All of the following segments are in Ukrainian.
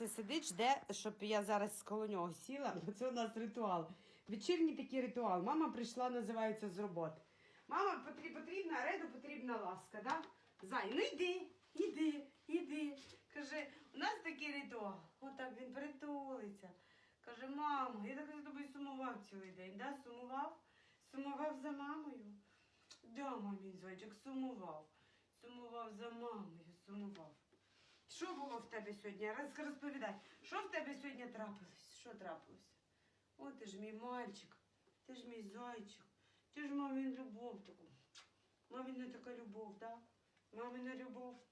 Це сидить, жде, щоб я зараз коло нього сіла. Це у нас ритуал. Вечірній такий ритуал. Мама прийшла, називається з роботи. Мама потрібна, Реду потрібна ласка, да? Зай, ну йди, йди, йди. Каже, у нас такий ритуал. Отак він притулиться. Каже, мамо, я так за тобою сумував цілий день, да? Сумував? Сумував за мамою? Да, мамін зайчик, сумував. Сумував за мамою, сумував. Що було в тебе сьогодні? Роз, розповідай, що в тебе сьогодні трапилось? Що трапилося? О, ти ж мій мальчик, ти ж мій зайчик, ти ж мамин любов таку. Мамина така любов, да? Мамина любов.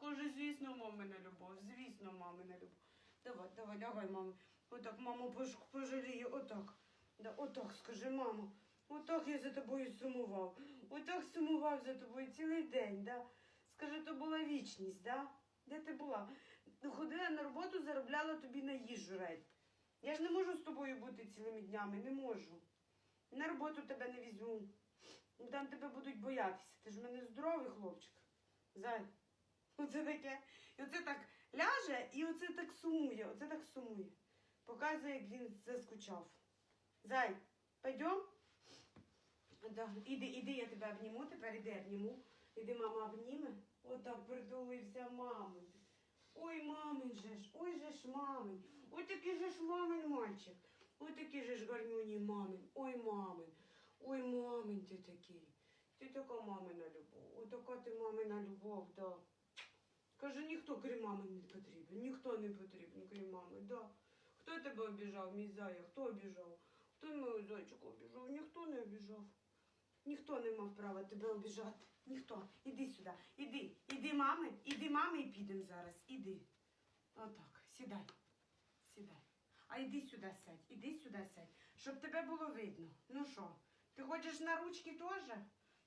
Каже, звісно, мамина любов, звісно, мамина любов. Давай, давай, давай, мамо. Отак, маму пожалію, отак. Да, отак, скажи, мамо. Отак я за тобою сумував. Отак сумував за тобою цілий день, да? Скажи, то була вічність, да? Де ти була? Ходила на роботу, заробляла тобі на їжу, Редь. Я ж не можу з тобою бути цілими днями, не можу. На роботу тебе не візьму. Там тебе будуть боятися. Ти ж в мене здоровий хлопчик. Зай. Оце таке. І оце так ляже, і оце так сумує, оце так сумує. Показує, як він заскучав. Зай, пойдем? Іди, іди, я тебе обніму, тепер іди обніму. Іди, мама обніме. Отак притулився мамин. Ой, мамин же ж, ой же ж мамин. Ой такий же ж мамин мальчик. Ой такий же ж гарнюній мамин. Ой, мамин. Ой, мамин ти такий. Ти така мамина любов. Ой, така ти мамина любов, да. Каже, ніхто крім мами не потрібен. Ніхто не потрібен, крім мами, да. Хто тебе обіжав, мій зая? Хто обіжав? Хто мою зайчику обіжав? Ніхто не обіжав. Ніхто не мав права тебе обіжати. Ніхто. Іди сюди. Іди. Іди, мами. Іди, мами, і підемо зараз. Іди. Отак. Сідай. Сідай. А іди сюди сядь. Іди сюди сядь. Щоб тебе було видно. Ну що, ти хочеш на ручки теж?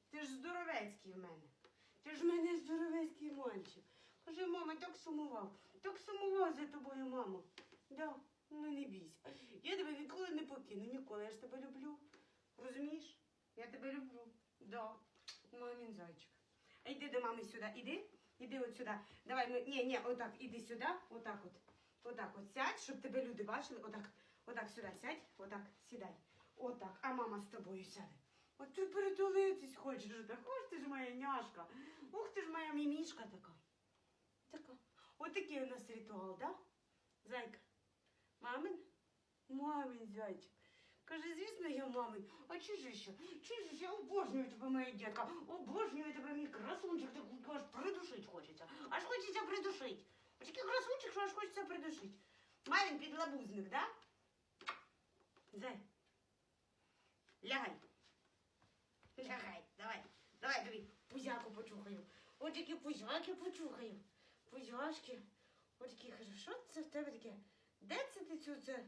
Ти ж здоровецький в мене. Ти ж в мене здоровецький мальчик. Каже, мама, так сумував. Так сумував за тобою, мамо. Да, ну не бійся. Я тебе ніколи не покину, ніколи. Я ж тебе люблю. Розумієш? Я тебе люблю. Да. Мамін зайчик. А йди до мами сюди. Іди. Іди от сюди. Давай ми. Ні, ні, отак, іди сюди. Отак от. Отак от сядь, щоб тебе люди бачили. Отак. Отак сюди сядь. Отак, сідай. Отак. А мама з тобою сяде. От ти перетулитись хочеш. Так, ось ти ж моя няшка. Ух ти ж моя мімішка така. Така. От такий у нас ритуал, да? Зайка. Мамин? Мамин зайчик. Каже, звісно, я мамин. А чи ж ще? Чи ж я обожнюю тебе, моя дітка. Обожнюю тебе, мій красунчик. Ти аж придушить хочеться. Аж хочеться придушить. Ось такий красунчик, що аж хочеться придушить. Мамин підлабузник, да? Зай. Лягай. Лягай, давай. Давай тобі пузяку почухаю. Ось такі пузяки почухаю. Пузяшки. Ось такі, кажу, що це в тебе таке? Де це ти цю це?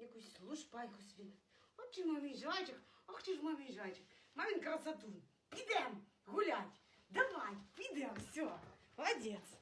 Якусь лушпайку свій. От чи мамій зайчик, ах ти ж мамій зайчик. Мамін красотун. Підем гулять. Давай, підем, все. Молодець.